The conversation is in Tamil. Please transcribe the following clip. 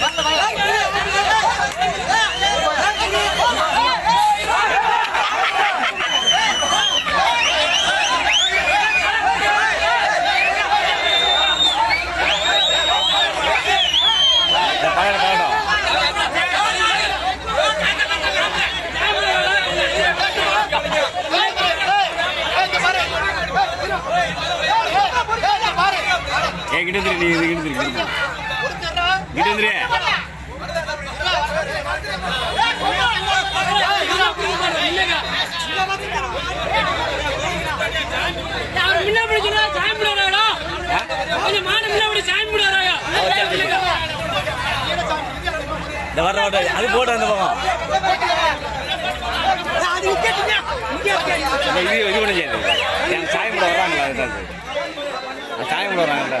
வாங்க ஏ கிட்ட வந்துரு நீ கிட்ட வந்துரு கிட்ட கொஞ்சம் சாயம் இந்த வர அது போட்டு அந்த பக்கம் இது இது பண்ண என் சாயம் கூட வராங்களா சாயம் கூட வராங்களா